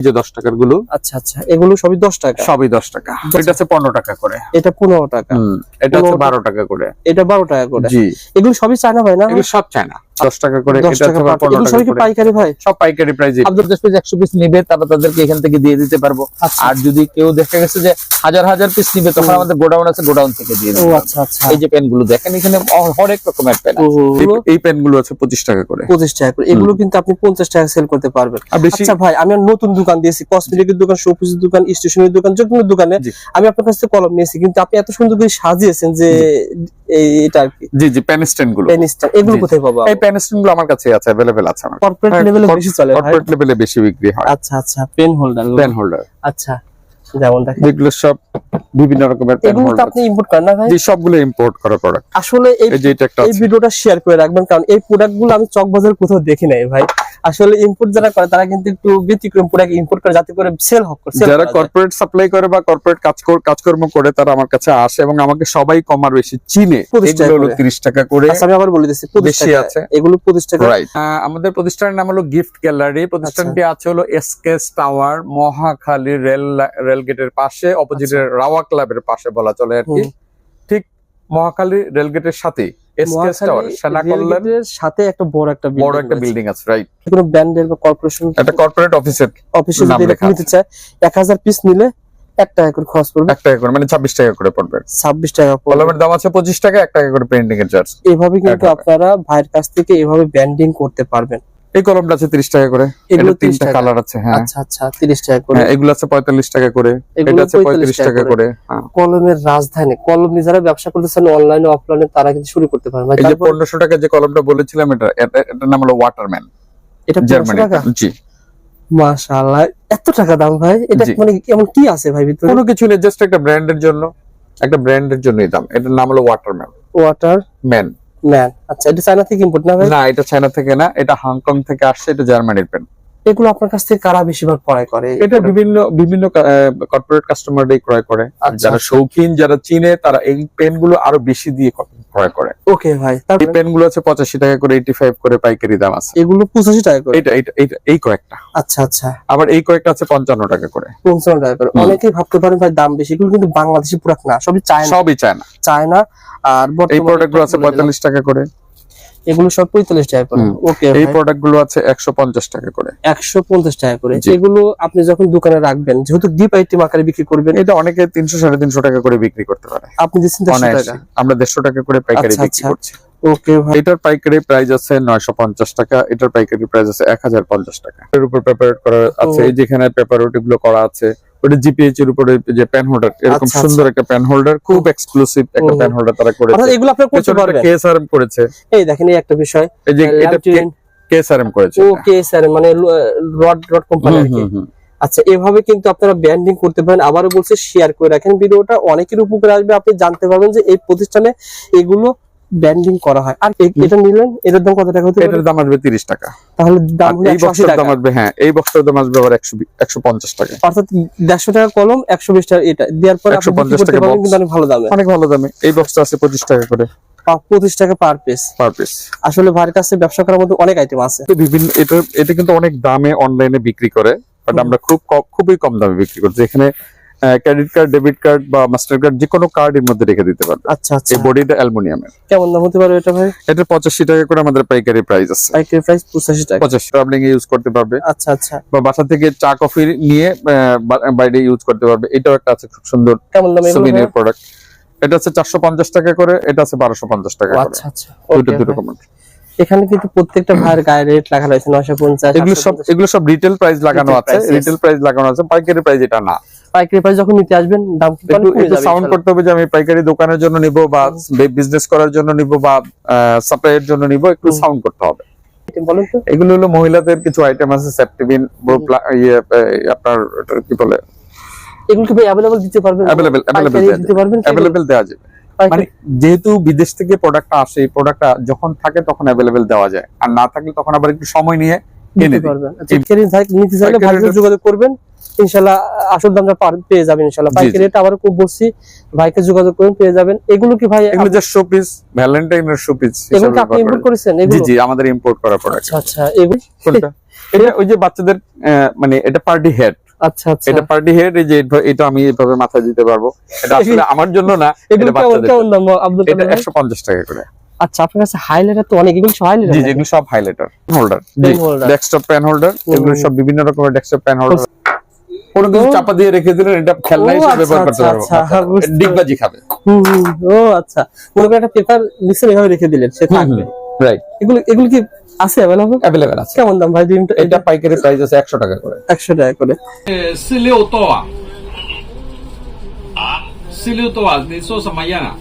যে দশ টাকারগুলো আচ্ছা আচ্ছা এগুলো সবই দশ টাকা? সবই দশ টাকা। এটা আছে পনেরো টাকা করে। এটা পনেরো টাকা। এটা পনেরো বারো টাকা। করে। এটা বারো টাকা করে। জি। এগুলো সবই চায়না ভাই না? সব চায়না। দশ টাকা করে দশ এটা টাকা আছে আবার per piece। পনেরো এগুলো সবই টাকা কি করে। পাইকারি ভাই? সব পাইকারি প্রাইজে আপনার দশ একশো পিস নিবে তারা তাদেরকে এখান থেকে দিয়ে দিতে পারব। আচ্ছা। আর যদি কেউ দেখা গেছে যে হাজার হাজার পিস নিবে তখন আমাদের গোডাউন আছে গোডাউন থেকে দিয়ে দেবো আচ্ছা আচ্ছা। এই যে পেনগুলো দেখেন এখানে হরেক রকমের পেন এই- পেনগুলো আছে পঁচিশ টাকা করে। পঁচিশ টাকা করে। এগুলো কিন্তু আপনি পঞ্চাশ টাকা সেল করতে পারবেন। আচ্ছা ভাই আমি নতুন দোকান দিয়েছি কসমেটিকের দোকান শোপিসের দোকান স্টেশনারি দোকান যে কোনো দোকানে আমি আপনার কাছ থেকে কলম নিয়েছি কিন্তু আপনি এত সুন্দর করে সাজিয়েছেন যে এটা আর কি। জি জি পেন স্ট্যান্ডগুলো। পেন স্ট্যান্ড এগুলো কোথায় পাবো? এই পেন স্ট্যান্ডগুলো আমার কাছে আছে অ্যাভেলেবেল আছে আমার। কর্পোরেট হ্যাঁ, লেভেলে বেশি চলে কর্পোরেট লেভেলে বেশি বিক্রি হয়। আচ্ছা আচ্ছা পেন হোল্ডার পেন হোল্ডার আচ্ছা যেমন দেখেন। যেগুলো সব বিভিন্ন রকমের পেন এগুলো হোল্ডার আপনি ইম্পোর্ট করেন না ভাই? যে সবগুলো ইম্পোর্ট করা প্রোডাক্ট আসলে এই এই যে এটা একটা এই ভিডিওটা শেয়ার করে রাখবেন কারণ এই প্রোডাক্টগুলো আমি চক বাজার কোথাও দেখি নাই ভাই। আসলে ইম্পোর্ট যারা করে তারা কিন্তু একটু ব্যতিক্রম প্রোডাক্ট ইম্পোর্ট করে যাতে করে সেল হোক যারা কর্পোরেট সাপ্লাই করে বা কর্পোরেট কাজ কাজকর্ম করে তারা আমার কাছে আসে এবং আমাকে সবাই কমার বেশি চিনে। 25 টাকা এগুলো হলো করে। তিরিশ টাকা করে। আচ্ছা আমি আবার বলে দিচ্ছি বেশি আছে। এগুলো পঁচিশ টাকা। রাইট আমাদের প্রতিষ্ঠানের নাম হলো গিফট গ্যালারি প্রতিষ্ঠানটি আছে হলো SKS tower Mohakhali rail rail গেটের পাশে অপোজিটের রাওয়া ক্লাবের পাশে বলা চলে আর কি। ঠিক মহাখালী সাথে টাওয়ার রেলগেটের সাথে একটা বড় একটা বড় একটা বিল্ডিং আছে রাইট কোনো ব্র্যান্ডের বা কর্পোরেশন একটা কর্পোরেট অফিসের যদি নিতে চায় এক হাজার পিস নিলে এক টাকা করে খরচ পড়বে। এক টাকা করে মানে ছাব্বিশ টাকা করে পড়বে। ছাব্বিশ টাকা কলমের দাম আছে পঁচিশ টাকা এক টাকা করে এর চার্জ এভাবে কিন্তু আপনারা ভাইয়ের কাছ থেকে এভাবে ব্যান্ডিং করতে পারবেন। এই কলমটা আছে তিরিশ টাকা করে। এগুলো 30 তিনটা কালার আছে হ্যাঁ। আচ্ছা আচ্ছা তিরিশ টাকা করে। হ্যাঁ এগুলো আছে পঁয়তাল্লিশ টাকা করে। এটা আছে পঁয়ত্রিশ টাকা করে। হ্যাঁ। কলমের রাজধানী কলম যারা ব্যবসা করতেছেন অনলাইনে অফলাইনে তারা কিন্তু শুরু করতে ভাই এই যে তারপর পনেরোশো টাকা যে কলমটা বলেছিলাম এটা এটা- এটার নাম হলো ওয়াটারম্যান এটা জার্মানি জি। মাশাআল্লাহ এত টাকা দাম ভাই? এটা মানে এমন কি আছে ভাই ভিতরে? কোনো কিছু নেই জাস্ট একটা ব্র্যান্ডের জন্য একটা ব্র্যান্ডের জন্যই দাম। এটার নাম হলো ওয়াটারম্যান ওয়াটার ম্যান আচ্ছা এটা চায়না থেকে ইম্পোর্ট না ভাই? না এটা চায়না থেকে না এটা হংকং থেকে আসছে এটা জার্মানির পেন এগুলো আপনার কাছ থেকে কারা বেশিরভাগ ক্রয় করে? এটা বিভিন্ন বিভিন্ন কর্পোরেট কাস্টমাররাই ক্রয় করে। আর আচ্ছা, যারা। শৌখিন যারা চিনে তারা এই পেনগুলো আরও বেশি দিয়ে ক্রয় করে। ওকে ভাই এই তারপর? পেনগুলো আছে পঁচাশি টাকা করে এইটি ফাইভ করে পাইকারি দাম আছে। এগুলো পঁচাশি টাকা করে? এটা এটা এই কয়েকটা। আচ্ছা আচ্ছা। আবার এই কয়েকটা আছে পঞ্চান্ন টাকা করে। পঞ্চান্ন টাকা করে। অনেকেই ভাবতে পারেন ভাই দাম বেশি এগুলো কিন্তু বাংলাদেশি প্রোডাক্ট না সবই চায়না। সবই চায়না। চায়না আর এই বর্তমানে প্রোডাক্টগুলো আছে বলে দিলাম, পঁয়তাল্লিশ টাকা করে। এগুলো সব পঁয়তাল্লিশ টাকা করে। ওকে এই প্রোডাক্টগুলো আছে একশো পঞ্চাশ টাকা করে। একশো পঞ্চাশ টাকা করে। এগুলো আপনি যখন দোকানে রাখবেন যেহেতু ডিপ আইটেম আকারে বিক্রি করবেন এটা অনেকে তিনশো সাড়ে তিনশো টাকা করে বিক্রি করতে পারে। আপনি দিচ্ছেন দেড়শো টাকা আমরা দেড়শো টাকা করে পাইকারি আচ্ছা, বিক্রি আচ্ছা। করছি। ওকে ভাই। এটার পাইকারি প্রাইস আছে নয়শো পঞ্চাশ টাকা এটার পাইকারি প্রাইস আছে এক হাজার পঞ্চাশ টাকা। এর উপর পেপার করা আছে যেখানে পেপারগুলো করা আছে ওটা জিপিএইচ এর উপরে যে পেন হোল্ডার এরকম আচ্ছা, সুন্দর একটা পেন হোল্ডার খুব এক্সক্লুসিভ একটা। পেন হোল্ডার তারা অর্থাৎ করেছে এগুলো আপনি করতে পারবেন। কেএসআরএম করেছে। এই দেখেন এই একটা বিষয়। এই যে এটা কেএসআরএম করেছে। ও এটা। কে স্যার মানে রড রড কোম্পানি আর কি। আচ্ছা এভাবে কিন্তু আপনারা ব্যান্ডিং করতে পারেন। আবারও বলছে শেয়ার করে রাখেন। ভিডিওটা অনেকের উপকার আসবে। আপনি জানতে পারবেন যে এই প্রতিষ্ঠানে এগুলো ব্যান্ডিং করা হয়। আর এটা নিলেন এটার দাম কত টাকা হতে এটার দাম আসবে তিরিশ টাকা। তাহলে দাম এই টাকা দাম আসবে হ্যাঁ এই বক্সটার দাম আসবে আবার একশো একশো পঞ্চাশ টাকা। অর্থাৎ দেড়শো টাকা কলম একশো বিশ টাকা এটা। দেওয়ার পরে আপনি 150 টাকা। কিন্তু অনেক ভালো দামে। অনেক ভালো দামে। এই বক্সটা আছে পঁচিশ টাকা করে। পঁচিশ টাকা পার পিস। Per piece. আসলে ভাইয়ের কাছে ব্যবসা করার মধ্যে অনেক আইটেম আছে। বিভিন্ন এটা এটা কিন্তু অনেক দামে অনলাইনে বিক্রি করে বাট আমরা খুব খুবই কম দামে বিক্রি করছি। এখানে ক্রেডিট কার্ড ডেবিট কার্ড বা মাস্টার কার্ড যে কোনো কার্ডের মধ্যে রেখে দিতে পারবে আচ্ছা আচ্ছা। এই বডিটা অ্যালুমিনিয়ামের কেমন দাম হতে পারে এটা ভাই? এটা পঁচাশি টাকা করে আমাদের পাইকারি প্রাইস আছে। পাইকারি প্রাইস পঁচাশি টাকা। পঁচাশি ট্রাভেলিং ইউজ করতে পারবে। আচ্ছা আচ্ছা। বা বাসা থেকে চা কফি নিয়ে বাইরে ইউজ করতে পারবে। এটাও একটা আছে খুব সুন্দর কেমন দাম সুবিনের প্রোডাক্ট এটা আছে চারশো পঞ্চাশ টাকা করে এটা আছে বারোশো পঞ্চাশ টাকা করে। আচ্ছা আচ্ছা। দুটো দুটো ভাই। কমেন্ট এখানে কিন্তু প্রত্যেকটা ভাইয়ের গায়ে রেট লেখা রয়েছে নয়শো পঞ্চাশ এগুলো সব এগুলো সব রিটেল প্রাইস লাগানো আছে। রিটেল প্রাইস লাগানো আছে। পাইকারি প্রাইস এটা না। পাইকারি প্রাইস যখন নিতে আসবেন দাম একটু সাউন্ড করতে হবে যে আমি পাইকারি দোকানের জন্য নিব বা বিজনেস করার জন্য নিব বা সাপ্লাইয়ের জন্য নিব একটু সাউন্ড করতে হবে। এগুলো হলো মহিলাদের কিছু আইটেম আছে সেপ্টিবিন ইয়ে আপনার কি বলে? এগুলো কি ভাই অ্যাভেলেবল দিতে পারবেন? Available, available দিতে পারবেন কি দেওয়া যাবে মানে যেহেতু বিদেশ থেকে প্রোডাক্টটা আসে এই প্রোডাক্টটা যখন থাকে তখন অ্যাভেলেবেল দেওয়া যায়। আর না থাকলে তখন আবার একটু সময় নিয়ে এনে দিতে পারবেন আচ্ছা, পাইকারি যাই- নিতে চাইলে ভাইকে যোগাযোগ করবেন। ইনশাল্লাহ আসল দামটা পেয়ে যাবেন ইনশাল্লাহ। জি, রেট আবার খুব বলছি ভাইকে যোগাযোগ করবেন পেয়ে যাবেন। এগুলো কি ভাই এগুলো যে শোপিস ভ্যালেন্টাইনের শোপিস এগুলো আপনি ইম্পোর্ট করেছেন? জি জি আমাদের ইম্পোর্ট করা প্রোডাক্ট আচ্ছা আচ্ছা এগুলো কোনটা? এটা ওই যে বাচ্চাদের মানে এটা পার্টি হেড আচ্ছা আচ্ছা। এটা পার্টি হেড এই যে এটা- আমি এইভাবে মাথায় দিতে পারব। এটা আসলে আমার জন্য না এটা বাচ্চাদের দাম? আব্দুল এটা কাদের ভাই? একশো পঞ্চাশ টাকা করে। আচ্ছা আপনার কাছে হাইলাইটার তো অনেক এগুলো হাইলাইটার জি যেগুলো সব হাইলাইটার হোল্ডার জি Pen holder। Desktop pen holder এগুলো হুম। সব বিভিন্ন রকমের ডেস্কটপ পেন হোল্ডার কোনো কিছু ও। চাপা দিয়ে রেখে দিলেন এটা খেলনা ও, হিসেবে আচ্ছা, ব্যবহার করতে আচ্ছা, পারবো আচ্ছা, বুঝতে ডিগবাজি খাবে হুম, হুম, ও আচ্ছা মনে করেন একটা পেপার নিচে এভাবে রেখে দিলেন সে থাকবে রাইট এগুলো এগুলো কি আছে অ্যাভেলেবল অ্যাভেলেবেল আছে কেমন দাম ভাই ডিমটা এটা পাইকারি প্রাইস আছে একশো টাকা করে একশো টাকা করে 四六多啊？啊？四六多啊？你说什么样啊？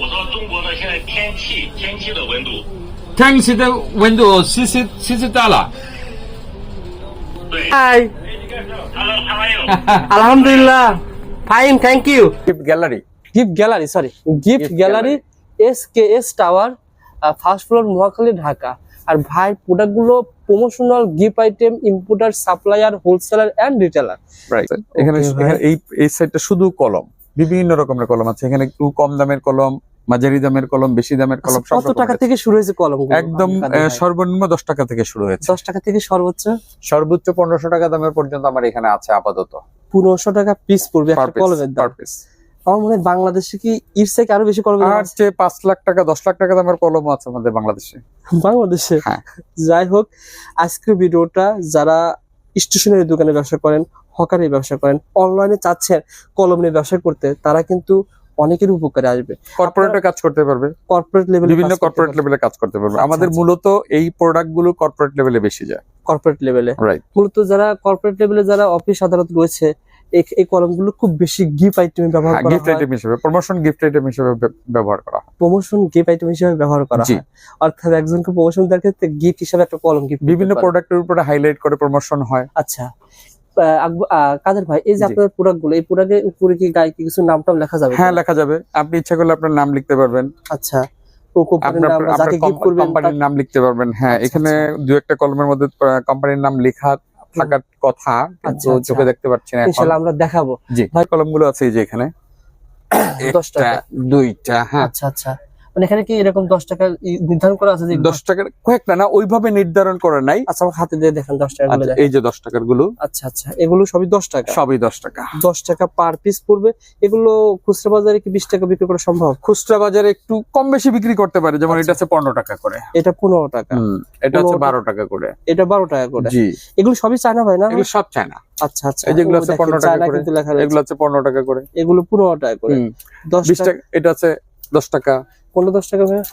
我说中国的现在天气天气的温度，天气的温度七十七十大了。对， hi Hello how are you？ আলহামদুলিল্লাহ fine thank you gift gallery gift gallery sorry gift Gift gallery S K S tower first floor Mohakhali Dhaka আর ভাই প্রোডাক্টগুলো promotional gift item importer supplier wholesaler and retailer right এখানে Okay, ভাই। এখানে এই এই সাইডটা শুধু কলম বিভিন্ন রকমের কলম আছে এখানে একটু কম দামের কলম মাঝারি দামের কলম বেশি দামের কলম আচ্ছা, কত টাকা থেকে শুরু হয়েছে কলম একদম সর্বনিম্ন দশ টাকা থেকে শুরু হয়েছে। দশ টাকা থেকে সর্বোচ্চ? সর্বোচ্চ পনেরোশো টাকা দামের পর্যন্ত আমার এখানে আছে আপাতত। পনেরোশো টাকা পিস পড়বে একটা কলমের দাম। আমার মনে হয় বাংলাদেশে কি থেকে আরও বেশি কলমের দাম আর আছে? পাঁচ লাখ টাকা দশ লাখ টাকা দামের কলম আছে আমাদের বাংলাদেশে। বাংলাদেশে? হ্যাঁ। যাই হোক আজকের ভিডিওটা যারা স্টেশনারি দোকানে ব্যবসা করেন হকারি ব্যবসা করেন অনলাইনে চাচ্ছেন কলম নিয়ে ব্যবসা করতে তারা কিন্তু অনেকের উপকারে আসবে। কর্পোরেটে কাজ করতে পারবে। কর্পোরেট লেভেলে বিভিন্ন কর্পোরেট লেভেলে কাজ করতে পারবে। আচ্ছা, আমাদের আচ্ছা। মূলত এই প্রোডাক্টগুলো কর্পোরেট লেভেলে বেশি যায়। কর্পোরেট লেভেলে মূলত যারা কর্পোরেট লেভেলে যারা অফিস আদালত রয়েছে এই- কলমগুলো খুব বেশি গিফট আইটেমে ব্যবহার করা গিফট আইটেম হিসেবে প্রমোশন গিফট আইটেম হিসেবে ব্যবহার করা হয়। প্রমোশন গিফট আইটেম হিসেবে ব্যবহার করা। হয়। অর্থাৎ একজনকে প্রমোশন দেওয়ার ক্ষেত্রে গিফট হিসেবে একটা কলম গিফট বিভিন্ন প্রোডাক্টের উপরে হাইলাইট করে প্রমোশন হয়। আচ্ছা। কাদের ভাই এই যে আপনার প্রোডাক্টগুলো এই প্রোডাক্টের উপরে কি গায়ে কি কিছু নাম টাম লেখা যাবে? হ্যাঁ লেখা যাবে। আপনি ইচ্ছা করলে আপনার নাম লিখতে পারবেন। আচ্ছা। কোম্পানির নাম লিখতে পারবেন। হ্যাঁ আচ্ছা, এখানে দু একটা কলমের মধ্যে কোম্পানির নাম লেখা থাকার কথা কিন্তু আচ্ছা, আচ্ছা। চোখে দেখতে পাচ্ছি না ইনশাআল্লাহ আমরা দেখাবো। জি কলমগুলো আছে এই যে এখানে। একটা, দুইটা হ্যাঁ। আচ্ছা আচ্ছা। মানে এখানে কি এরকম দশ টাকা নির্ধারণ করা আছে যে দশ টাকার কয়েকটা না ওইভাবে নির্ধারণ করা নাই। আচ্ছা হাতে দিয়ে দেখেন দশ টাকা আচ্ছা, এই যে দশ টাকারগুলো আচ্ছা আচ্ছা এগুলো সবই দশ টাকা? সবই দশ টাকা। দশ টাকা পার পিস পড়বে। এগুলো খুচরা বাজারে কি বিশ টাকা বিক্রি করা সম্ভব? খুচরা বাজারে একটু কম বেশি বিক্রি করতে পারে যেমন এটা আছে পনেরো টাকা করে। এটা পনেরো টাকা। এটা হচ্ছে বারো টাকা করে। এটা বারো টাকা করে। জি। এগুলো সবই চায়না ভাই না? এগুলো সব চায় না আচ্ছা আচ্ছা। এই যেগুলো আছে 15 টাকা করে। লেখা এগুলো আছে পনেরো টাকা করে। এগুলো পনেরো টাকা করে। দশ টাকা। এটা আছে দশ টাকা। পনেরো দশ টাকা ভাইয়া?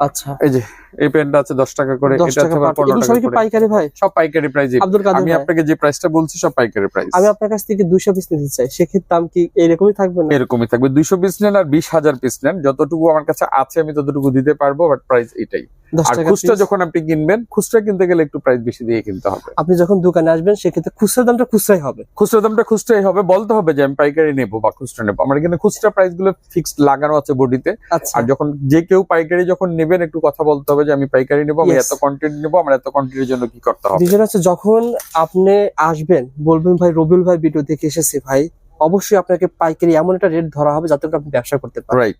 আচ্ছা। এই যে। এই পেনটা আছে দশ টাকা করে এটা আছে আবার per- পনেরো এগুলো টাকা করে। পাইকারি ভাই? সব পাইকারি প্রাইস আমি আপনাকে যে প্রাইসটা বলছি সব পাইকারি প্রাইস আমি আপনার কাছ থেকে দুইশো পিস নিতে চাই সেক্ষেত্রে দাম কি এরকমই থাকবে না? এরকমই থাকবে। দুইশো পিস নেন আর বিশ হাজার পিস নেন। যতটুকু আমার কাছে আছে আমি ততটুকু দিতে পারব বাট প্রাইস এটাই। আর খুচরা যখন আপনি কিনবেন খুচরা কিনতে গেলে একটু প্রাইস বেশি দিয়ে কিনতে হবে। আপনি যখন দোকানে আসবেন সেক্ষেত্রে খুচরা দামটা খুচরাই হবে। খুচরা দামটা খুচরাই হবে। বলতে হবে যে আমি পাইকারি নেব বা খুচরা নেব। আমার এখানে খুচরা প্রাইসগুলো ফিক্সড লাগানো আছে বডিতে। আচ্ছা। আর যখন যে কেউ পাইকারি যখন নেবেন একটু কথা বলতে হবে যে আমি পাইকারি নেব আমি এত কোয়ান্টিটি নেব আমার এত কোয়ান্টিটির জন্য কি করতে হবে? বিষয় হচ্ছে যখন আপনি আসবেন বলবেন ভাই রবিউল ভাই ভিডিও দেখে এসেছি ভাই অবশ্যই আপনাকে পাইকারি এমন একটা রেট ধরা হবে যাতে আপনি ব্যবসা করতে পারেন। রাইট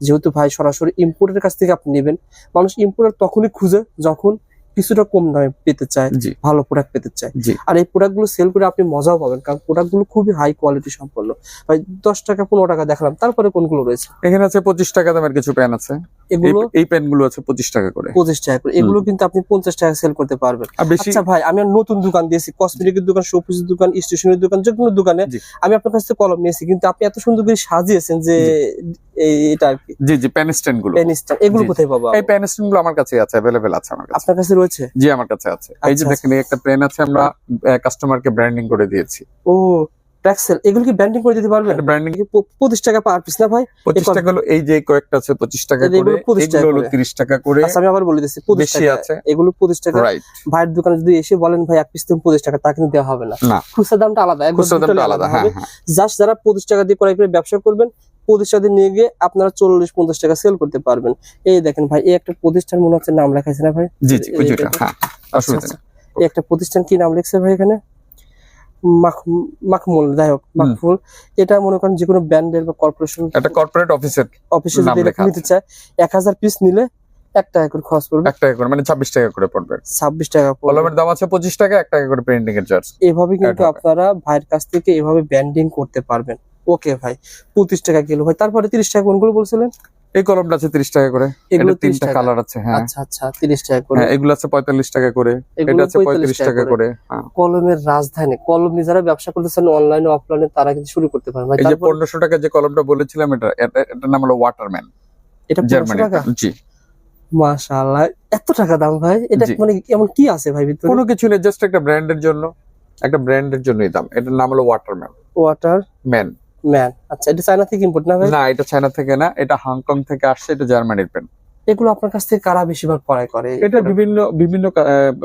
যেহেতু ভাই সরাসরি ইম্পোর্টের কাছ থেকে আপনি নেবেন মানুষ ইম্পোর্টার তখনই খুঁজে যখন কিছুটা কম দামে পেতে চায় ভালো প্রোডাক্ট পেতে চায়। আর এই প্রোডাক্টগুলো সেল করে আপনি মজাও পাবেন কারণ প্রোডাক্টগুলো খুবই হাই কোয়ালিটি সম্পন্ন। ভাই দশ টাকা পনেরো টাকা দেখালাম তারপরে কোনগুলো রয়েছে? এখানে আছে পঁচিশ টাকা দামের কিছু পেন আছে। এগুলো এই- এই আছে পঁচিশ টাকা করে। পঁচিশ টাকা করে। এগুলো কিন্তু আপনি পঞ্চাশ টাকা সেল করতে পারবেন। আচ্ছা ভাই আমি নতুন দোকান দিয়েছি কসমেটিকের দোকান শোপিসের দোকান স্টেশনের দোকান যে কোনো দোকানে আমি আপনার কাছ থেকে কলম নিয়েছি কিন্তু আপনি এত সুন্দর করে সাজিয়েছেন যে এটা আর কি। জি জি পেন স্ট্যান্ডগুলো। এগুলো জি, জি। কোথায় পাবো এই পেন স্ট্যান্ডগুলো আমার কাছে আছে আছে আমার কাছে। আপনার কাছে রয়েছে? জি আমার কাছে আছে। এই যে আচ্ছা, দেখেন একটা পেন আছে আমরা কাস্টমারকে ব্র্যান্ডিং করে দিয়েছি। ও ট্যাক্সেল এগুলো কি ব্যান্ডিং করে দিতে পারবেন? ব্র্যান্ডিং পঁচিশ টাকা পার পিস না ভাই? পঁচিশ টাকা হলো এই যে কয়েকটা আছে পঁচিশ টাকা করে। 25 টাকা এগুলো হলো তিরিশ টাকা করে। আচ্ছা আমি আবার বলে দিচ্ছি পঁচিশ টাকা আছে। এগুলো পঁচিশ টাকা। ভাইয়ের দোকানে যদি এসে বলেন ভাই এক পিস তুমি পঁচিশ টাকা তা কিন্তু দেওয়া হবে না। খুচরা দামটা আলাদা খুচরা দামটা আলাদা হ্যাঁ হ্যাঁ। জাস্ট যারা পঁচিশ টাকা দিয়ে ক্রয় করে ব্যবসা করবেন দিয়ে নিয়ে গিয়ে আপনারা চল্লিশ পঞ্চাশ টাকা সেল করতে পারবেন। এই দেখেন ভাই এই একটা প্রতিষ্ঠান মনে হচ্ছে নাম লেখাইছে না ভাই? জি জি এটা- হ্যাঁ আচ্ছা, আচ্ছা। একটা প্রতিষ্ঠান কি নাম লিখছে ভাই এখানে? মাখমুল যাই হোক মাখমুল। এটা মনে করেন যে কোনো ব্র্যান্ডের বা কর্পোরেশন একটা কর্পোরেট অফিসের অফিসে যদি নিতে চায় এক হাজার পিস নিলে এক টাকা করে খরচ পড়বে। এক টাকা করে মানে ছাব্বিশ টাকা করে পড়বে। ছাব্বিশ টাকা পড়বে। কলমের দাম আছে পঁচিশ টাকা এক টাকা করে প্রিন্টিং এর চার্জ এভাবে কিন্তু আপনারা ভাইয়ের কাছ থেকে এভাবে ব্যান্ডিং করতে পারবেন। ওকে ভাই পঁচিশ টাকা কিলো ভাই তারপরে তিরিশ টাকা কোনগুলো বলছিলেন? এই কলমটা আছে তিরিশ টাকা করে। এগুলো তিনটা। কালার আছে হ্যাঁ। আচ্ছা আচ্ছা তিরিশ টাকা করে। হ্যাঁ এগুলো আছে পঁয়তাল্লিশ টাকা করে। এটা আছে পঁয়ত্রিশ টাকা করে। হ্যাঁ। কলমের রাজধানী কলম নিয়ে যারা ব্যবসা করতেছেন অনলাইনে অফলাইনে তারা কিন্তু শুরু করতে পারেন। ভাই এই যে পনেরোশো টাকা যে কলমটা বলেছিলাম এটা এটা- নাম হলো ওয়াটারম্যান এটা টাকা? জি। মাশাআল্লাহ এত টাকা দাম ভাই? এটা মানে এমন কি আছে ভাই ভিতরে? কোনো কিছু নেই জাস্ট একটা ব্র্যান্ডের জন্য একটা ব্র্যান্ডের জন্যই দাম। এটার নাম হলো ওয়াটারম্যান ওয়াটার ম্যান। আচ্ছা এটা চায়না থেকে ইম্পোর্ট না ভাই? না, এটা চায়না থেকে না, এটা হংকং থেকে আসছে, এটা জার্মানির পেন এগুলো আপনার কাছ থেকে কারা বেশিরভাগ ক্রয় করে? এটা বিভিন্ন বিভিন্ন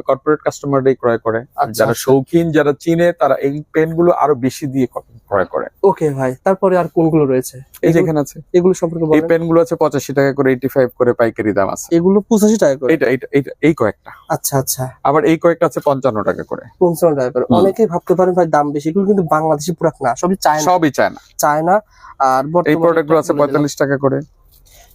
কর্পোরেট কাস্টমাররাই ক্রয় করে। আর আচ্ছা, যারা আচ্ছা। শৌখিন যারা চিনে তারা এই পেনগুলো আরও বেশি দিয়ে ক্রয় করে। ওকে ভাই তারপরে আর কোনগুলো রয়েছে? এই যেখানে আছে। এগুলো সম্পর্কে এই পেনগুলো আছে পঁচাশি টাকা করে এইটি ফাইভ করে পাইকারি দাম আছে। এগুলো পঁচাশি টাকা করে? এটা এটা এটা এই কয়েকটা। আচ্ছা আচ্ছা। আবার এই কয়েকটা আছে পঞ্চান্ন টাকা করে। পঞ্চান্ন টাকা করে। অনেকেই ভাবতে পারেন ভাই দাম বেশি এগুলো কিন্তু বাংলাদেশি প্রোডাক্ট না সবই চায়না। সবই চায়না। চায়না আর এই প্রোডাক্টগুলো আছে পঁয়তাল্লিশ টাকা করে।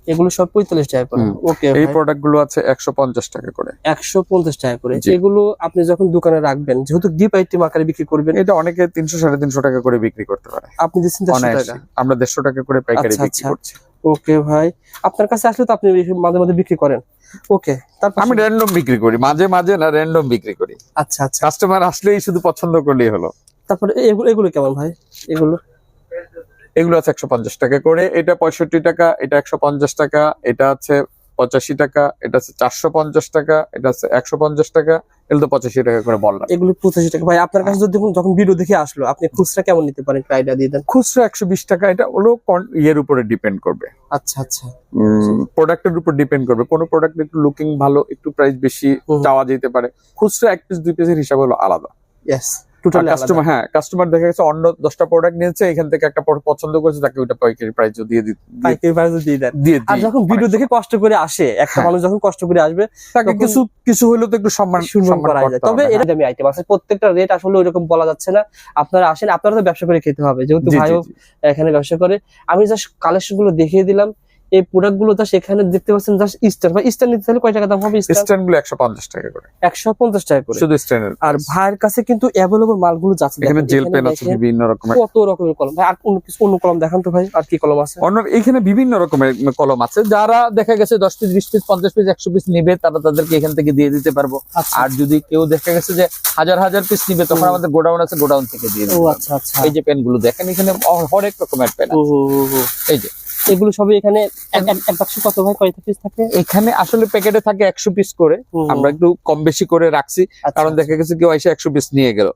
এগুলো সব পঁয়তাল্লিশ টাকা করে ওকে এই প্রোডাক্টগুলো আছে একশো পঞ্চাশ টাকা করে। একশো পঞ্চাশ টাকা করে। এগুলো আপনি যখন দোকানে রাখবেন যেহেতু ডিপ আইটেম আকারে বিক্রি করবেন এটা অনেকে তিনশো সাড়ে তিনশো টাকা করে বিক্রি করতে পারে। আপনি দিচ্ছেন টাকা। আমরা দেড়শো টাকা করে পাইকারি আচ্ছা, বিক্রি আচ্ছা। করছি। ওকে ভাই। আপনার কাছে আসলে তো আপনি মাঝে মাঝে বিক্রি করেন। ওকে তারপর আমি র্যান্ডম বিক্রি করি। মাঝে মাঝে না র্যান্ডম বিক্রি করি। আচ্ছা আচ্ছা। কাস্টমার আসলেই শুধু পছন্দ করলেই হলো। তারপরে এগুলো এগুলো কেমন ভাই? এগুলো? এগুলো আছে একশো পঞ্চাশ টাকা করে। এটা পঁয়ষট্টি টাকা এটা একশো পঞ্চাশ টাকা এটা আছে পঁচাশি টাকা এটা আছে চারশো পঞ্চাশ টাকা এটা আছে একশো পঞ্চাশ টাকা এগুলো তো পঁচাশি টাকা করে বললাম। এগুলো পঁচাশি টাকা। ভাই আপনার কাছে যদি দেখুন যখন ভিডিও দেখে আসলো আপনি খুচরা কেমন নিতে পারেন? আইডিয়া দিয়ে দেন। খুচরা একশো বিশ টাকা এটা হলো ইয়ের উপরে ডিপেন্ড করবে। আচ্ছা আচ্ছা। প্রোডাক্টের উপর ডিপেন্ড করবে। কোন প্রোডাক্ট একটু লুকিং ভালো একটু প্রাইস বেশি। চাওয়া যেতে পারে। খুচরা এক পিস দুই পিসের হিসাব হলো আলাদা। ইয়েস টোটালি কাস্টমার হ্যাঁ কাস্টমার দেখা গেছে অন্য দশটা প্রোডাক্ট নিয়েছে এখান থেকে একটা পছন্দ করেছে তাকে ওইটা পাইকারি প্রাইস দিয়ে দি- পাইকারি প্রাইসে দিয়ে দেন। দিয়ে আর যখন ভিডিও দেখে কষ্ট করে আসে একটা হ্যাঁ। মানুষ যখন কষ্ট করে আসবে তাকে কিছু কিছু হইলেও তো একটু সম্মান সম্মান সম্মান করা যায় তবে এটা দামি আইটেম আছে প্রত্যেকটা রেট আসলে ওইরকম বলা যাচ্ছে না। আপনারা আসেন আপনারা তো ব্যবসা করে খেতে হবে। যেহেতু ভাইও এখানে ব্যবসা করে আমি জাস্ট কালেকশনগুলো দেখিয়ে দিলাম। এই প্রোডাক্টগুলো জাস্ট এখানে দেখতে পাচ্ছেন জাস্ট স্টার বা স্টার নিতে চাইলে কয় টাকা দাম হবে স্ট্যান্ডগুলো একশো পঞ্চাশ টাকা করে। একশো পঞ্চাশ টাকা করে। শুধু স্ট্যান্ডের আর ভাইয়ের কাছে কিন্তু অ্যাভেলেবল মালগুলো যাচ্ছে। এখানে জেল পেন আছে বিভিন্ন রকমের। কত রকমের কলম। ভাই আর অন্য কিছু অন্য কলম দেখান তো ভাই আর কি কলম আছে? অন্য এখানে বিভিন্ন রকমের কলম আছে। যারা দেখা গেছে দশ পিস বিশ পিস পঞ্চাশ পিস একশো পিস নিবে তারা তাদেরকে এখান থেকে দিয়ে দিতে পারব। আচ্ছা। আর যদি কেউ দেখা গেছে যে হাজার হাজার পিস নিবে তখন আমাদের গোডাউন আছে গোডাউন থেকে দিয়ে পারব। আচ্ছা আচ্ছা। এই যে পেনগুলো দেখেন এখানে হরেক রকমের পেন। এই যে। এগুলো সবই এখানে এক- বাক্স কত ভাই কয়টা পিস থাকে? এখানে আসলে প্যাকেটে থাকে একশো পিস করে। আমরা একটু কম বেশি করে রাখছি আচ্ছা, কারণ দেখা গেছে কেউ এসে একশো পিস নিয়ে গেল।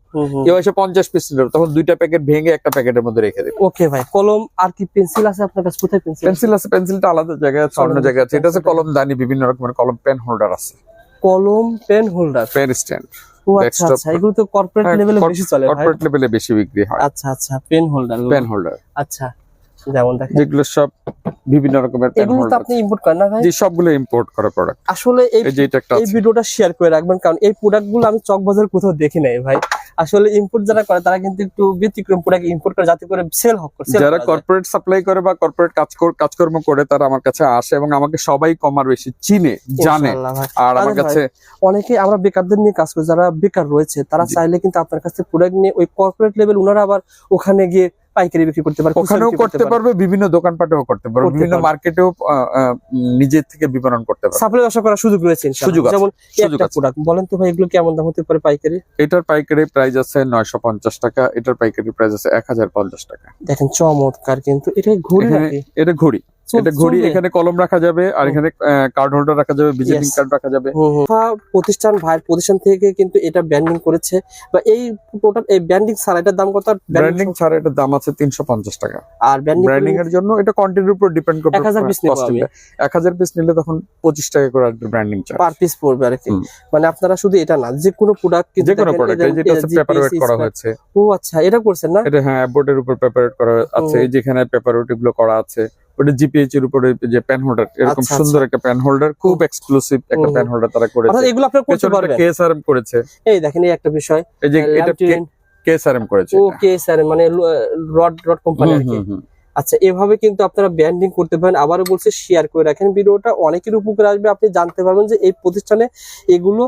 কেউ এসে পঞ্চাশ পিস নিল তখন দুইটা প্যাকেট ভেঙে একটা প্যাকেটের মধ্যে রেখে দেবে ওকে ভাই কলম আর কি পেন্সিল আছে আপনার কাছে? কোথায় পেন্সিল পেন্সিল আছে পেন্সিলটা আলাদা জায়গায় আছে অন্য জায়গায় আছে। এটা আছে কলম দানি বিভিন্ন রকমের কলম পেন হোল্ডার আছে। কলম পেন হোল্ডার পেন স্ট্যান্ড আচ্ছা আচ্ছা এগুলো তো কর্পোরেট হ্যাঁ, লেভেলে বেশি চলে ভাই। কর্পোরেট লেভেলে বেশি বিক্রি হয়। আচ্ছা আচ্ছা পেন হোল্ডার পেন হোল্ডার আচ্ছা। যেমন দেখেন। যেগুলো সব বিভিন্ন রকমের এগুলো তো আপনি ইম্পোর্ট করেন না ভাই? যে সবগুলো ইম্পোর্ট করা প্রোডাক্ট আসলে এই এই ভিডিওটা শেয়ার করে রাখবেন কারণ এই প্রোডাক্টগুলো আমি চক বাজার কোথাও দেখি নাই ভাই। আসলে ইম্পোর্ট যারা করে তারা কিন্তু একটু ব্যতিক্রম প্রোডাক্ট ইম্পোর্ট করে যাতে করে সেল হোক যারা কর্পোরেট সাপ্লাই করে বা কর্পোরেট কাজ কাজকর্ম করে তারা আমার কাছে আসে এবং আমাকে সবাই কমার বেশি চিনে জানে। আর আমার কাছে অনেকে আমরা বেকারদের নিয়ে কাজ করি যারা বেকার রয়েছে তারা চাইলে কিন্তু আপনার কাছে প্রোডাক্ট নিয়ে ওই কর্পোরেট লেভেল ওনারা আবার ওখানে গিয়ে পাইকারি বিক্রি করতে পারবে ওখানেও করতে পারবে বিভিন্ন দোকানপাটেও করতে পারবে বিভিন্ন। মার্কেটেও নিজের থেকে বিপণন করতে পারবে। সাপ্লাই ব্যবসা করার সুযোগ রয়েছে সুযোগ আছে, যেমন একটা। প্রোডাক্ট বলেন তো ভাই এগুলো কেমন দাম হতে পারে পাইকারি? এটার পাইকারি প্রাইস আছে নয়শো পঞ্চাশ টাকা এটার পাইকারি প্রাইস আছে এক হাজার পঞ্চাশ টাকা। দেখেন চমৎকার কিন্তু এটা ঘড়ি এটা ঘড়ি। এটা ঘড়ি এখানে কলম রাখা যাবে আর এখানে কার্ড হোল্ডার রাখা যাবে ভিজিটিং কার্ড রাখা যাবে। প্রতিষ্ঠান ভাইয়ের প্রতিষ্ঠান থেকে কিন্তু এটা ব্যান্ডিং করেছে। বা এই টোটাল এই ব্যান্ডিং ছাড়া এটার দাম কত? ব্র্যান্ডিং ছাড়া এটার দাম আছে তিনশো পঞ্চাশ টাকা। আর ব্যান্ডিং ব্র্যান্ডিং এর জন্য এটা কোয়ান্টিটির উপর ডিপেন্ড করবে 1000 piece নেব আমি। এক হাজার পিস নিলে তখন পঁচিশ টাকা করে আসবে ব্র্যান্ডিং চার্জ পার পিস পড়বে আর কি। মানে আপনারা শুধু এটা না যে কোনো প্রোডাক্ট যে কোনো প্রোডাক্ট যেটা হচ্ছে পেপার ওয়েট করা হয়েছে। ও আচ্ছা এটা করছেন না? এটা হ্যাঁ বোর্ডের উপর পেপার ওয়েট করা আছে এই যেখানে পেপার ওয়েটগুলো করা আছে। ওটা জিপিএইচ এর উপরে যে পেন হোল্ডার এরকম আচ্ছা, সুন্দর একটা পেন হোল্ডার খুব এক্সক্লুসিভ একটা হুম, হোল্ডার তারা করেছে। এগুলো আপনারা করতে পারবেন। কেএসআরএম করেছে। এই দেখেন এই একটা বিষয়। এই যে এটা ল্যাম্পটিন কেএসআরএম করেছে ও এটা। কে স্যার মানে রড রড কোম্পানি আর কি। আচ্ছা এভাবে কিন্তু আপনারা ব্যান্ডিং করতে পারেন। আবারও বলছে শেয়ার করে রাখেন। ভিডিওটা অনেকের উপকার আসবে। আপনি জানতে পারবেন যে এই প্রতিষ্ঠানে এগুলো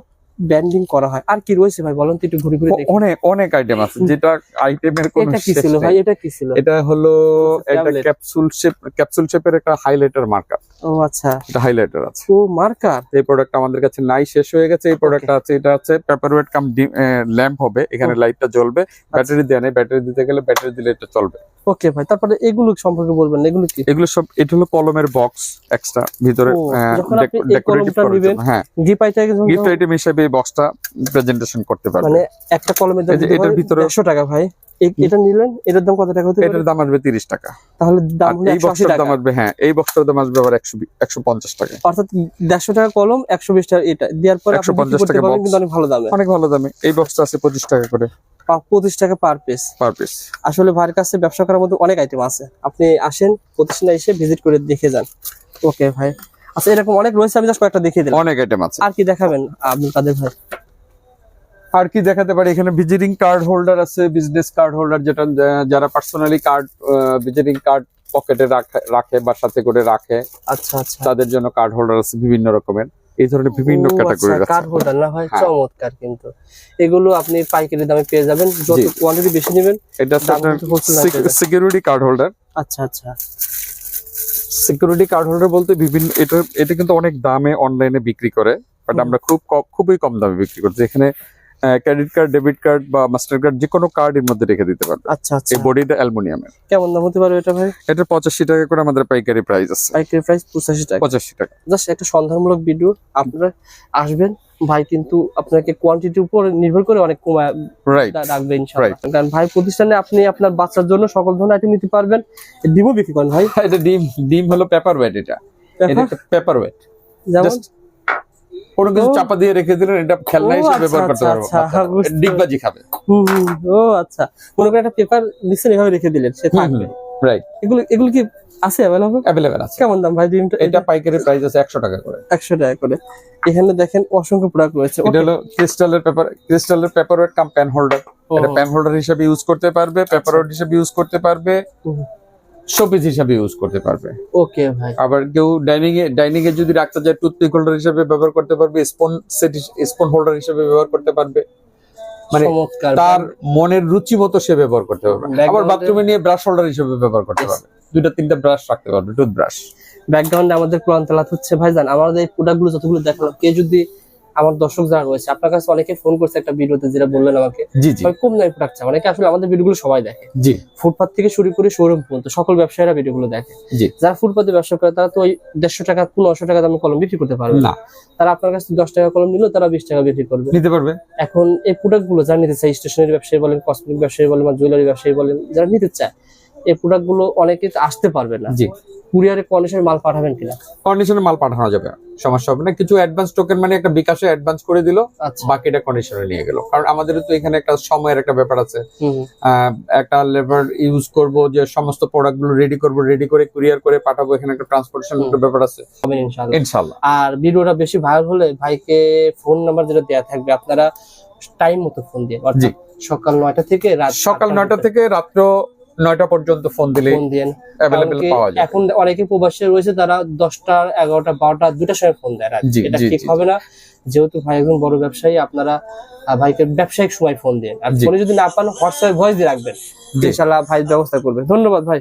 ব্যান্ডিং করা হয়। আর কি রয়েছে ভাই? বলেন তো একটু ঘুরে ঘুরে অনেক অনেক আইটেম আছে। যেটা আইটেমের কোনো এটা কি ছিল? ভাই এটা কি ছিল? এটা হলো tablet। ক্যাপসুল শেপ ক্যাপসুল শেপের একটা হাইলাইটার মার্কার ও আচ্ছা। এটা হাইলাইটার আছে। ও মার্কার এই প্রোডাক্ট আমাদের কাছে নাই শেষ হয়ে গেছে। এই প্রোডাক্ট আছে এটা আছে পেপার ওয়েট কাম ল্যাম্প হবে। এখানে. লাইটটা জ্বলবে। ব্যাটারি দেওয়া নেই। ব্যাটারি দিতে গেলে ব্যাটারি দিলে এটা চলবে। ওকে ভাই তারপরে এগুলো সম্পর্কে বলবেন এগুলো কি? এগুলো সব এটা হলো কলমের বক্স এক্সট্রা ভিতরে ডেকোরেটিভ হ্যাঁ গিফট গিফট আইটেম হিসেবে এই বক্সটা প্রেজেন্টেশন করতে পারবে মানে একটা কলমের দাম এটার ভিতরে- 150 টাকা ভাই। এটা নিলেন এটার দাম কত টাকা হতে এটার দাম আসবে তিরিশ টাকা। তাহলে দাম হলো 180 টাকা দাম আসবে হ্যাঁ এই বক্সটার দাম আসবে আবার একশো একশো পঞ্চাশ টাকা। অর্থাৎ দেড়শো টাকা কলম একশো বিশ টাকা এটা। দেওয়ার পরে আপনি বিক্রি 150 টাকা পারবেন কিন্তু অনেক ভালো দামে। অনেক ভালো দামে। এই বক্সটা আছে পঁচিশ টাকা করে। পঁচিশ টাকা পার পিস পার পিস আসলে ভাইয়ের কাছে ব্যবসা করার মধ্যে অনেক আইটেম আছে। আপনি আসেন প্রতিষ্ঠানে এসে ভিজিট করে দেখে যান। ওকে ভাই। আচ্ছা এরকম অনেক রয়েছে আমি জাস্ট কয়েকটা দেখিয়ে দিলাম। অনেক আইটেম আছে। আর কি দেখাবেন আব্দুল কাদের ভাই? আর কি দেখাতে পারি? এখানে ভিজিটিং কার্ড হোল্ডার আছে বিজনেস কার্ড হোল্ডার যেটা যারা পার্সোনালি কার্ড ভিজিটিং কার্ড পকেটে রাখে রাখে বা সাথে করে রাখে আচ্ছা আচ্ছা। তাদের জন্য কার্ড হোল্ডার আছে বিভিন্ন রকমের। এই ধরনের বিভিন্ন ক্যাটাগরি আছে। কার হোল্ডার না ভাই হ্যাঁ। চমৎকার কিন্তু। এগুলো আপনি পাইকারি দামে পেয়ে যাবেন। যত কোয়ালিটি কোয়ান্টিটি বেশি নেবেন এটা আপনার। সিকিউরিটি কার্ড হোল্ডার আচ্ছা আচ্ছা। সিকিউরিটি কার্ড হোল্ডার বলতে বিভিন্ন এটা এটা কিন্তু অনেক দামে অনলাইনে বিক্রি করে বাট আমরা খুব খুবই কম দামে বিক্রি করছি এখানে ক্রেডিট কার্ড ডেবিট কার্ড বা মাস্টার কার্ড যে কোনো কার্ড এর মধ্যে রেখে দিতে পারবে। আচ্ছা আচ্ছা। এই বডিটা অ্যালুমিনিয়ামের কেমন দাম হতে পারবে এটা ভাই? এটা পঁচাশি টাকা করে আমাদের পাইকারি প্রাইস আছে। পাইকারি প্রাইস পঁচাশি টাকা। পঁচাশি টাকা। জাস্ট একটা সন্ধানমূলক ভিডিও আপনারা আসবেন ভাই কিন্তু আপনাকে কোয়ান্টিটির উপর নির্ভর করে অনেক কমায় রাইট রাখবে ইনশাআল্লাহ। কারণ ভাই প্রতিষ্ঠানে আপনি আপনার বাচ্চার জন্য সকল ধরনের আইটেম নিতে পারবেন। ডিমও বিক্রি করেন ভাই। এটা ডিম ডিম হলো পেপার ওয়েট এটা এটা পেপার ওয়েট জাস্ট কোনো কিছু। চাপা দিয়ে রেখে দিলেন এটা খেলনা হিসেবে আচ্ছা, ব্যবহার করতে পারব। আচ্ছা, আচ্ছা, বাচ্চারা। বুঝতে ডিগবাজি খাবে। ও আচ্ছা। মনে করেন একটা পেপার লিখছেন এভাবে রেখে দিলেন সে থাকবে। রাইট এগুলো এগুলো কি আছে অ্যাভেলেবল অ্যাভেলেবেল আছে। কেমন দাম ভাই ডিমটা? এটা পাইকারি প্রাইস আছে একশো টাকা করে। একশো টাকা করে। এখানে দেখেন অসংখ্য প্রোডাক্ট রয়েছে। এটা হলো ক্রিস্টালের পেপার ক্রিস্টালের paper weight cum pen holder এটা পেন হোল্ডার হিসেবে ইউজ করতে পারবে পেপার ওয়েট হিসেবে ইউজ করতে পারবে। শোপিস হিসেবে ইউজ করতে পারবে। ওকে ভাই। আবার কেউ ডাইনিং এ ডাইনিং এ যদি রাখতে চায় টুথপিক হোল্ডার হিসেবে ব্যবহার করতে পারবে স্পুন সেট স্পুন হোল্ডার হিসেবে ব্যবহার করতে পারবে। মানে তার মনের রুচি মতো সে ব্যবহার করতে পারবে। আবার বাথরুমে নিয়ে ব্রাশ হোল্ডার হিসেবে ব্যবহার করতে পারবে। দুইটা তিনটা ব্রাশ রাখতে পারবে টুথব্রাশ ব্যাকগ্রাউন্ডে আমাদের কোরআন তেলাত হচ্ছে ভাইজান আমাদের এই প্রোডাক্টগুলো যতগুলো দেখালাম কে যদি আমার দর্শক যারা রয়েছে আপনার কাছে অনেকে ফোন করছে একটা ভিডিওতে যেটা বললেন আমাকে। কম দামি প্রোডাক্ট চাই। অনেকে আসলে আমাদের ভিডিওগুলো সবাই দেখে। জি। ফুটপাথ থেকে শুরু করে শোরুম পর্যন্ত সকল ব্যবসায়ীরা ভিডিওগুলো দেখে। যারা ফুটপাতে ব্যবসা করে তারা তো ওই দেড়শো টাকা পনেরোশো টাকা দামে কলম বিক্রি করতে পারবে না। তারা আপনার কাছে দশ টাকা কলম নিলেও তারা বিশ টাকা বিক্রি করবে। নিতে পারবে। এখন এই প্রোডাক্টগুলো যারা নিতে চায় স্টেশনারি ব্যবসায়ী বলেন কসমেটিক ব্যবসায়ী বলেন বা জুয়েলারি ব্যবসায়ী বলেন যারা নিতে চায় এই প্রোডাক্টগুলো অনেকে আসতে পারবে না। জি। কুরিয়ারে কন্ডিশনের মাল পাঠাবেন কিনা? কন্ডিশনে মাল পাঠানো যাবে সমস্যা হবে না। কিছু অ্যাডভান্স টোকেন মানে একটা বিকাশে অ্যাডভান্স করে দিল আচ্ছা। বাকিটা কন্ডিশনে নিয়ে গেল। কারণ আমাদের তো এখানে একটা সময়ের একটা ব্যাপার আছে। একটা লেবার ইউজ করব যে সমস্ত প্রোডাক্টগুলো রেডি করব রেডি করে কুরিয়ার করে পাঠাবো এখানে একটা ট্রান্সপোর্টেশন। একটা ব্যাপার আছে। ইনশাআল্লাহ। আর ভিডিওটা বেশি ভাইরাল হলে ভাইকে ফোন নাম্বার যেটা দেওয়া থাকবে আপনারা টাইম মতো ফোন দিয়ে। সকাল নয়টা থেকে রাত সকাল নয়টা থেকে রাত্র নয়টা পর্যন্ত ফোন দিলে ফোন পাওয়া যায়। এখন অনেকে প্রবাসী রয়েছে তারা দশটা এগারোটা বারোটা দুটার সময় ফোন দেয় এটা ঠিক হবে না। যেহেতু ভাই একজন বড় ব্যবসায়ী আপনারা ভাইকে ব্যবসায়িক সময় ফোন দেন আর ফোনে যদি না পান হোয়াটসঅ্যাপ ভয়েস দিয়ে রাখবেন। ইনশাআল্লাহ ইনশাল্লাহ ভাই ব্যবস্থা করবেন। ধন্যবাদ ভাই।